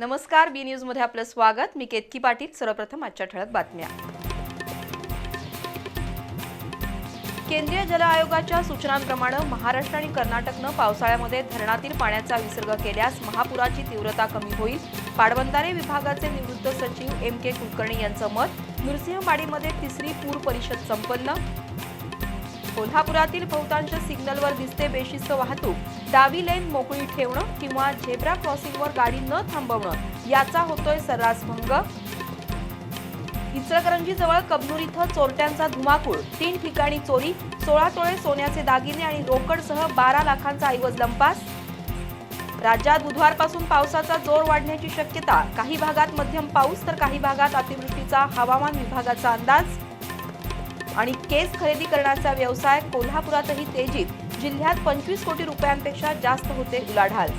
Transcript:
नमस्कार बी न्यूजमध्ये आपलं स्वागत. मी केतकी पाटील. सर्वप्रथम आजच्या ठळक बातम्या. केंद्रीय जल आयोगाच्या सूचनांप्रमाणे महाराष्ट्र आणि कर्नाटकनं पावसाळ्यामध्ये धरणातील पाण्याचा विसर्ग केल्यास महापुराची तीव्रता कमी होईल. पाटबंधारे विभागाचे निवृत्त सचिव एम के कुलकर्णी यांचं मत नृसिंहवाडीमध्ये तिसरी पूर परिषद संपन्न कोल्हापुरातील बहुतांश सिग्नलवर दिसते बेशिस्त वाहतूक. डावी लेन मोकळी ठेवणं किंवा झेब्रा क्रॉसिंगवर गाडी न थांबवणं याचा होतोय सर्रास भंग. इचलकरंजीजवळ कबनूर इथं चोरट्यांचा धुमाकूळ. तीन ठिकाणी चोरी सोळा तोळे सोन्याचे दागिने आणि रोकडसह बारा लाखांचा ऐवज लंपास. राज्यात बुधवारपासून पावसाचा जोर वाढण्याची शक्यता. काही भागात मध्यम पाऊस तर काही भागात अतिवृष्टीचा हवामान विभागाचा अंदाज. आणि केस खरेदी करण्याचा व्यवसाय कोल्हापुरातही तेजीत. जिल्ह्यात पंचवीस कोटी रुपयांपेक्षा जास्त होते उलाढाल.